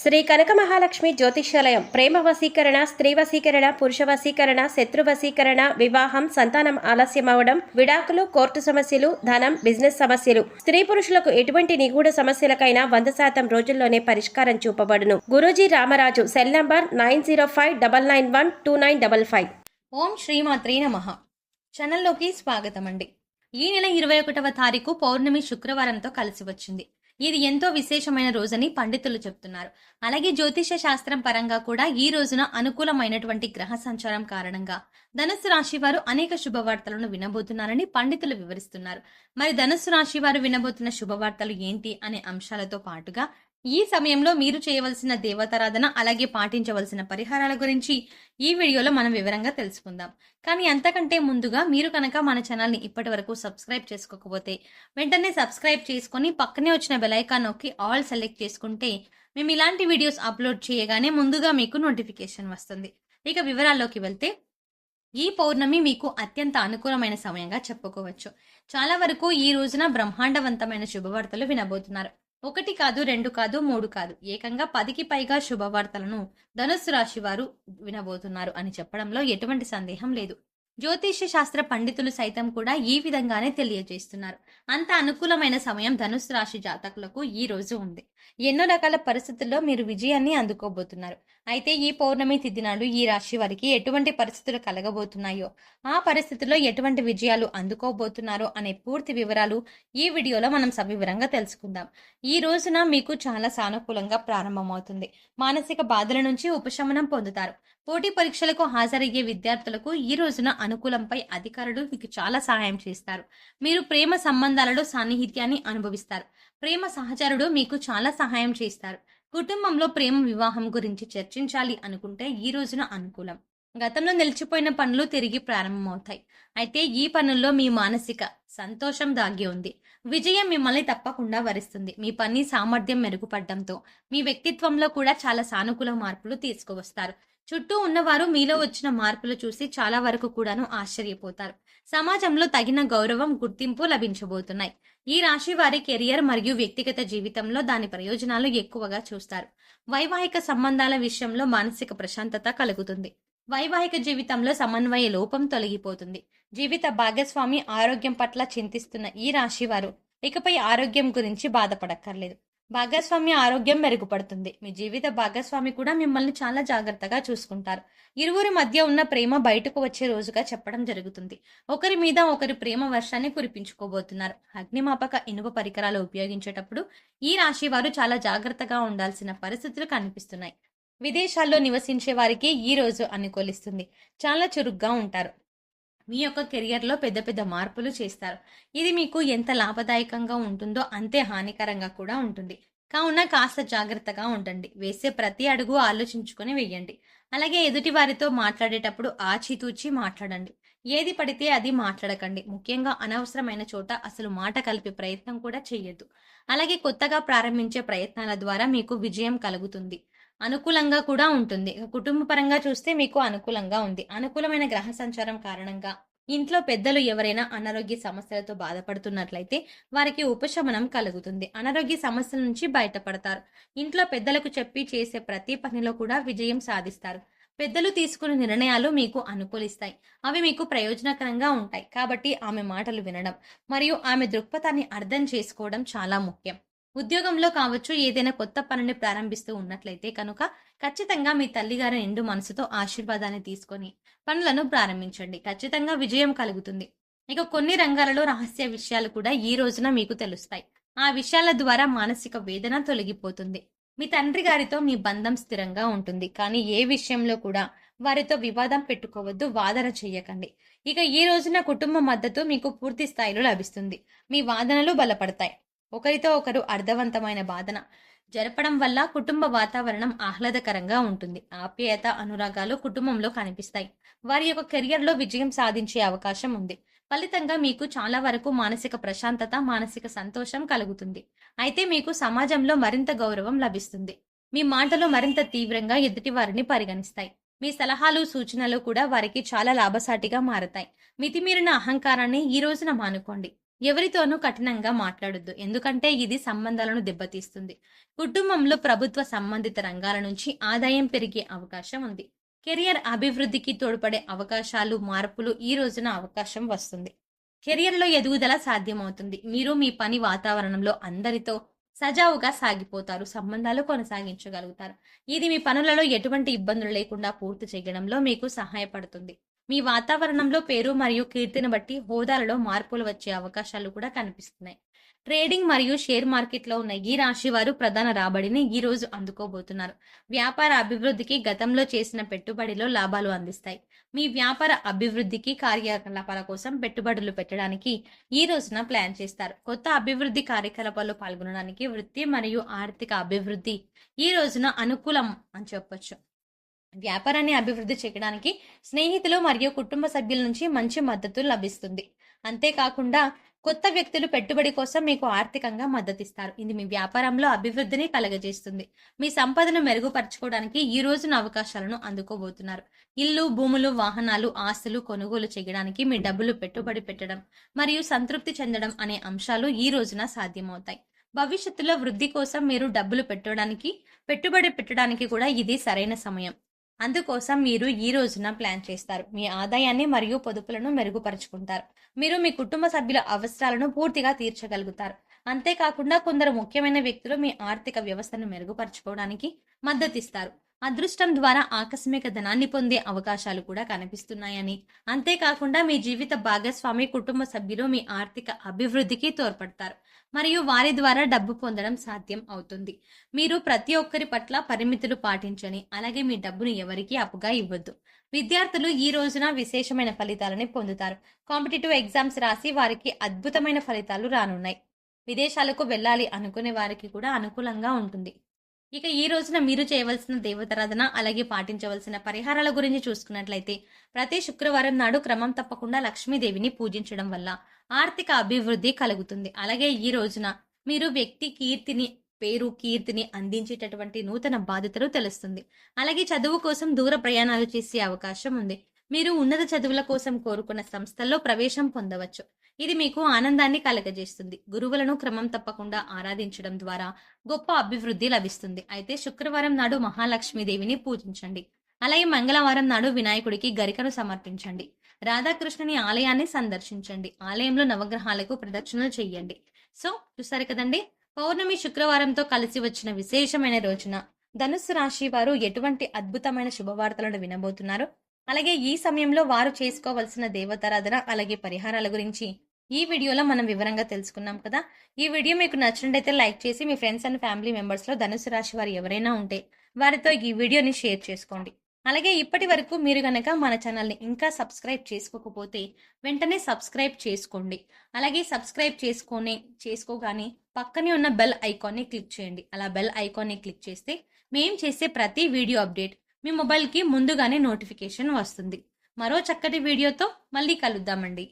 శ్రీ కనక మహాలక్ష్మి జ్యోతిష్యాలయం. ప్రేమ వశీకరణ స్త్రీ వశీకరణ పురుష వశీకరణ శత్రు వశీకరణ వివాహం సంతానం ఆలస్యం అవడం విడాకులు కోర్టు సమస్యలు ధనం బిజినెస్ సమస్యలు. స్త్రీ పురుషులకు ఎటువంటి నిగూఢ సమస్యలకైనా వంద శాతం రోజుల్లోనే పరిష్కారం చూపబడును. Guruji Ramaraju cell number nine zero five double nine one two nine double five. ఓం శ్రీమాత్రీ నమ. ఛానల్లోకి స్వాగతం అండి ఈ నెల ఇరవై ఒకటవ తారీఖు పౌర్ణమి శుక్రవారంతో కలిసి వచ్చింది. ఇది ఎంతో విశేషమైన రోజని పండితులు చెప్తున్నారు. అలాగే జ్యోతిష శాస్త్రం పరంగా కూడా ఈ రోజున అనుకూలమైనటువంటి గ్రహ సంచారం కారణంగా ధనుసు రాశి వారు అనేక శుభవార్తలను వినబోతున్నారని పండితులు వివరిస్తున్నారు. మరి ధనుసు రాశి వారు వినబోతున్న శుభవార్తలు ఏంటి అనే అంశాలతో పాటుగా ఈ సమయంలో మీరు చేయవలసిన దేవతారాధన అలాగే పాటించవలసిన పరిహారాల గురించి ఈ వీడియోలో మనం వివరంగా తెలుసుకుందాం. కానీ అంతకంటే ముందుగా మీరు కనుక మన ఛానల్ని ఇప్పటి వరకు సబ్స్క్రైబ్ చేసుకోకపోతే వెంటనే సబ్స్క్రైబ్ చేసుకొని పక్కనే వచ్చిన బెలైకాన్ నొక్కి ఆల్ సెలెక్ట్ చేసుకుంటే మేము ఇలాంటి వీడియోస్ అప్లోడ్ చేయగానే ముందుగా మీకు నోటిఫికేషన్ వస్తుంది. ఇక వివరాల్లోకి వెళ్తే ఈ పౌర్ణమి మీకు అత్యంత అనుకూలమైన సమయంగా చెప్పుకోవచ్చు. చాలా వరకు ఈ రోజున బ్రహ్మాండవంతమైన శుభవార్తలు వినబోతున్నారు. ఒకటి కాదు రెండు కాదు మూడు కాదు. ఏకంగా పదికి పైగా శుభవార్తలను ధనుస్సు రాశి వారు వినబోతున్నారు అని చెప్పడంలో ఎటువంటి సందేహం లేదు. జ్యోతిష్య శాస్త్ర పండితులు సైతం కూడా ఈ విధంగానే తెలియజేస్తున్నారు. అంత అనుకూలమైన సమయం ధనుస్సు రాశి జాతకులకు ఈ రోజు ఉంది. ఎన్నో రకాల పరిస్థితుల్లో మీరు విజయాన్ని అందుకోబోతున్నారు. అయితే ఈ పౌర్ణమి తిథి నాడు ఈ రాశి వారికి ఎటువంటి పరిస్థితులు కలగబోతున్నాయో ఆ పరిస్థితుల్లో ఎటువంటి విజయాలు అందుకోబోతున్నారో అనే పూర్తి వివరాలు ఈ వీడియోలో మనం సవివరంగా తెలుసుకుందాం. ఈ రోజున మీకు చాలా సానుకూలంగా ప్రారంభమవుతుంది. మానసిక బాధల నుంచి ఉపశమనం పొందుతారు. పోటీ పరీక్షలకు హాజరయ్యే విద్యార్థులకు ఈ రోజున అనుకూలంపై అధికారులు మీకు చాలా సహాయం చేస్తారు. మీరు ప్రేమ సంబంధాలలో సాన్నిహిత్యాన్ని అనుభవిస్తారు. ప్రేమ సహచరుడు మీకు చాలా సహాయం చేస్తారు. కుటుంబంలో ప్రేమ వివాహం గురించి చర్చించాలి అనుకుంటే ఈ రోజున అనుకూలం. గతంలో నిలిచిపోయిన పనులు తిరిగి ప్రారంభమవుతాయి. అయితే ఈ పనుల్లో మీ మానసిక సంతోషం దాగి ఉంది. విజయం మిమ్మల్ని తప్పకుండా వరిస్తుంది. మీ పని సామర్థ్యం మెరుగుపడడంతో మీ వ్యక్తిత్వంలో కూడా చాలా సానుకూల మార్పులు తీసుకువస్తారు. చుట్టూ ఉన్నవారు మీలో వచ్చిన మార్పులు చూసి చాలా వరకు కూడాను ఆశ్చర్యపోతారు. సమాజంలో తగిన గౌరవం గుర్తింపు లభించబోతున్నాయి. ఈ రాశి వారి కెరియర్ మరియు వ్యక్తిగత జీవితంలో దాని ప్రయోజనాలు ఎక్కువగా చూస్తారు. వైవాహిక సంబంధాల విషయంలో మానసిక ప్రశాంతత కలుగుతుంది. వైవాహిక జీవితంలో సమన్వయ లోపం తొలగిపోతుంది. జీవిత భాగస్వామి ఆరోగ్యం పట్ల చింతిస్తున్న ఈ రాశి వారు ఇకపై ఆరోగ్యం గురించి బాధపడక్కర్లేదు. భాగస్వామి ఆరోగ్యం మెరుగుపడుతుంది. మీ జీవిత భాగస్వామి కూడా మిమ్మల్ని చాలా జాగ్రత్తగా చూసుకుంటారు. ఇరువురి మధ్య ఉన్న ప్రేమ బయటకు వచ్చే రోజుగా చెప్పడం జరుగుతుంది. ఒకరి మీద ఒకరి ప్రేమ వర్షాన్ని కురిపించుకోబోతున్నారు. అగ్నిమాపక ఇనుప పరికరాలు ఉపయోగించేటప్పుడు ఈ రాశి వారు చాలా జాగ్రత్తగా ఉండాల్సిన పరిస్థితులు కనిపిస్తున్నాయి. విదేశాల్లో నివసించే వారికి ఈ రోజు అనుకూలిస్తుంది. చాలా చురుగ్గా ఉంటారు. మీ యొక్క కెరియర్లో పెద్ద పెద్ద మార్పులు చేస్తారు. ఇది మీకు ఎంత లాభదాయకంగా ఉంటుందో అంతే హానికరంగా కూడా ఉంటుంది. కావున కాస్త జాగ్రత్తగా ఉండండి. వేసే ప్రతి అడుగు ఆలోచించుకొని వేయండి అలాగే ఎదుటి వారితో మాట్లాడేటప్పుడు ఆచితూచి మాట్లాడండి. ఏది పడితే అది మాట్లాడకండి. ముఖ్యంగా అనవసరమైన చోట అసలు మాట కలిపే ప్రయత్నం కూడా చేయొద్దు. అలాగే కొత్తగా ప్రారంభించే ప్రయత్నాల ద్వారా మీకు విజయం కలుగుతుంది. అనుకూలంగా కూడా ఉంటుంది. కుటుంబ పరంగా చూస్తే మీకు అనుకూలంగా ఉంది. అనుకూలమైన గ్రహ సంచారం కారణంగా ఇంట్లో పెద్దలు ఎవరైనా అనారోగ్య సమస్యలతో బాధపడుతున్నట్లయితే వారికి ఉపశమనం కలుగుతుంది. అనారోగ్య సమస్యల నుంచి బయటపడతారు. ఇంట్లో పెద్దలకు చెప్పి చేసే ప్రతి పనిలో కూడా విజయం సాధిస్తారు. పెద్దలు తీసుకున్న నిర్ణయాలు మీకు అనుకూలిస్తాయి. అవి మీకు ప్రయోజనకరంగా ఉంటాయి. కాబట్టి ఆమె మాటలు వినడం మరియు ఆమె దృక్పథాన్ని అర్థం చేసుకోవడం చాలా ముఖ్యం. ఉద్యోగంలో కావచ్చు ఏదైనా కొత్త పనిని ప్రారంభిస్తూ ఉన్నట్లయితే కనుక ఖచ్చితంగా మీ తల్లిగారి నిండు మనసుతో ఆశీర్వాదాన్ని తీసుకొని పనులను ప్రారంభించండి. ఖచ్చితంగా విజయం కలుగుతుంది. ఇక కొన్ని రంగాలలో రహస్య విషయాలు కూడా ఈ రోజున మీకు తెలుస్తాయి. ఆ విషయాల ద్వారా మానసిక వేదన తొలగిపోతుంది. మీ తండ్రి గారితో మీ బంధం స్థిరంగా ఉంటుంది. కానీ ఏ విషయంలో కూడా వారితో వివాదం పెట్టుకోవద్దు వాదన చేయకండి. ఇక ఈ రోజున కుటుంబ మద్దతు మీకు పూర్తి స్థాయిలో లభిస్తుంది. మీ వాదనలు బలపడతాయి. ఒకరితో ఒకరు అర్థవంతమైన బాధన జరపడం వల్ల కుటుంబ వాతావరణం ఆహ్లాదకరంగా ఉంటుంది. ఆప్యాయత అనురాగాలు కుటుంబంలో కనిపిస్తాయి. వారి యొక్క కెరియర్లో విజయం సాధించే అవకాశం ఉంది. ఫలితంగా మీకు చాలా వరకు మానసిక ప్రశాంతత మానసిక సంతోషం కలుగుతుంది. అయితే మీకు సమాజంలో మరింత గౌరవం లభిస్తుంది. మీ మాటలు మరింత తీవ్రంగా ఎదుటి వారిని పరిగణిస్తాయి. మీ సలహాలు సూచనలు కూడా వారికి చాలా లాభసాటిగా మారతాయి. మితిమీరిన అహంకారాన్ని ఈ రోజున మానుకోండి. ఎవరితోనూ కఠినంగా మాట్లాడొద్దు. ఎందుకంటే ఇది సంబంధాలను దెబ్బతీస్తుంది. కుటుంబంలో ప్రభుత్వ సంబంధిత రంగాల నుంచి ఆదాయం పెరిగే అవకాశం ఉంది. కెరియర్ అభివృద్ధికి తోడ్పడే అవకాశాలు మార్పులు ఈ రోజున అవకాశం వస్తుంది. కెరియర్లో ఎదుగుదల సాధ్యమవుతుంది. మీరు మీ పని వాతావరణంలో అందరితో సజావుగా సాగిపోతారు. సంబంధాలు కొనసాగించగలుగుతారు. ఇది మీ పనులలో ఎటువంటి ఇబ్బందులు లేకుండా పూర్తి చేయడంలో మీకు సహాయపడుతుంది. మీ వాతావరణంలో పేరు మరియు కీర్తిని బట్టి హోదాలలో మార్పులు వచ్చే అవకాశాలు కూడా కనిపిస్తున్నాయి. ట్రేడింగ్ మరియు షేర్ మార్కెట్లో ఉన్న ఈ రాశి వారు ప్రధాన రాబడిని ఈ రోజు అందుకోబోతున్నారు. వ్యాపార అభివృద్ధికి గతంలో చేసిన పెట్టుబడిలో లాభాలు అందిస్తాయి. మీ వ్యాపార అభివృద్ధికి కార్యకలాపాల కోసం పెట్టుబడులు పెట్టడానికి ఈ రోజున ప్లాన్ చేస్తారు. కొత్త అభివృద్ధి కార్యకలాపాల్లో పాల్గొనడానికి వృత్తి మరియు ఆర్థిక అభివృద్ధి ఈ రోజున అనుకూలం అని చెప్పొచ్చు. వ్యాపారాన్ని అభివృద్ధి చేయడానికి స్నేహితులు మరియు కుటుంబ సభ్యుల నుంచి మంచి మద్దతు లభిస్తుంది. అంతేకాకుండా కొత్త వ్యక్తులు పెట్టుబడి కోసం మీకు ఆర్థికంగా మద్దతిస్తారు. ఇది మీ వ్యాపారంలో అభివృద్ధిని కలగజేస్తుంది. మీ సంపదను మెరుగుపరచుకోవడానికి ఈ రోజున అవకాశాలను అందుకోబోతున్నారు. ఇల్లు భూములు వాహనాలు ఆస్తులు కొనుగోలు చేయడానికి మీ డబ్బులు పెట్టుబడి పెట్టడం మరియు సంతృప్తి చెందడం అనే అంశాలు ఈ రోజున సాధ్యమవుతాయి. భవిష్యత్తులో వృద్ధి కోసం మీరు డబ్బులు పెట్టడానికి పెట్టుబడి పెట్టడానికి కూడా ఇది సరైన సమయం. అందుకోసం మీరు ఈ రోజున ప్లాన్ చేస్తారు. మీ ఆదాయాన్ని మరియు పొదుపులను మెరుగుపరుచుకుంటారు. మీరు మీ కుటుంబ సభ్యుల అవసరాలను పూర్తిగా తీర్చగలుగుతారు. అంతేకాకుండా కొందరు ముఖ్యమైన వ్యక్తులు మీ ఆర్థిక వ్యవస్థను మెరుగుపరచుకోవడానికి మద్దతిస్తారు. అదృష్టం ద్వారా ఆకస్మిక ధనాన్ని పొందే అవకాశాలు కూడా కనిపిస్తున్నాయని. అంతేకాకుండా మీ జీవిత భాగస్వామి కుటుంబ సభ్యులు మీ ఆర్థిక అభివృద్ధికి తోడ్పడతారు. మరియు వారి ద్వారా డబ్బు పొందడం సాధ్యం అవుతుంది. మీరు ప్రతి ఒక్కరి పట్ల పరిమితులు పాటించని అలాగే మీ డబ్బును ఎవరికీ అప్పుగా ఇవ్వద్దు. విద్యార్థులు ఈ రోజున విశేషమైన ఫలితాలని పొందుతారు. కాంపిటేటివ్ ఎగ్జామ్స్ రాసి వారికి అద్భుతమైన ఫలితాలు రానున్నాయి. విదేశాలకు వెళ్ళాలి అనుకునే వారికి కూడా అనుకూలంగా ఉంటుంది. ఇక ఈ రోజున మీరు చేయవలసిన దేవతారాధన అలాగే పాటించవలసిన పరిహారాల గురించి చూసుకున్నట్లయితే ప్రతి శుక్రవారం నాడు క్రమం తప్పకుండా లక్ష్మీదేవిని పూజించడం వల్ల ఆర్థిక అభివృద్ధి కలుగుతుంది. అలాగే ఈ రోజున మీరు వ్యక్తి కీర్తిని పేరు కీర్తిని అందించేటటువంటి నూతన బాధ్యతలు తెలుస్తుంది. అలాగే చదువు కోసం దూర ప్రయాణాలు చేసే అవకాశం ఉంది. మీరు ఉన్నత చదువుల కోసం కోరుకున్న సంస్థల్లో ప్రవేశం పొందవచ్చు. ఇది మీకు ఆనందాన్ని కలగజేస్తుంది. గురువులను క్రమం తప్పకుండా ఆరాధించడం ద్వారా గొప్ప అభివృద్ధి లభిస్తుంది. అయితే శుక్రవారం నాడు మహాలక్ష్మీదేవిని పూజించండి. అలాగే మంగళవారం నాడు వినాయకుడికి గరికను సమర్పించండి. రాధాకృష్ణుని ఆలయాన్ని సందర్శించండి. ఆలయంలో నవగ్రహాలకు ప్రదక్షిణలు చేయండి. సో చూసారు కదండి? పౌర్ణమి శుక్రవారంతో కలిసి వచ్చిన విశేషమైన రోజున ధనుస్సు రాశి వారు ఎటువంటి అద్భుతమైన శుభవార్తలను వినబోతున్నారు అలాగే ఈ సమయంలో వారు చేసుకోవలసిన దేవతారాధన అలాగే పరిహారాల గురించి ఈ వీడియోలో మనం వివరంగా తెలుసుకున్నాం కదా. ఈ వీడియో మీకు నచ్చినట్టయితే లైక్ చేసి మీ ఫ్రెండ్స్ అండ్ ఫ్యామిలీ మెంబర్స్లో ధనుసు రాశి వారు ఎవరైనా ఉంటే వారితో ఈ వీడియోని షేర్ చేసుకోండి. అలాగే ఇప్పటి వరకు మీరు గనక మన ఛానల్ని ఇంకా సబ్స్క్రైబ్ చేసుకోకపోతే వెంటనే సబ్స్క్రైబ్ చేసుకోండి. అలాగే సబ్స్క్రైబ్ చేసుకొని చేసుకోగానే పక్కనే ఉన్న బెల్ ఐకాన్ని క్లిక్ చేయండి. అలా బెల్ ఐకాన్ని క్లిక్ చేస్తే మేము చేసే ప్రతి వీడియో అప్డేట్ మీ మొబైల్కి ముందుగానే నోటిఫికేషన్ వస్తుంది. మరో చక్కటి వీడియోతో మళ్ళీ కలుద్దామండి.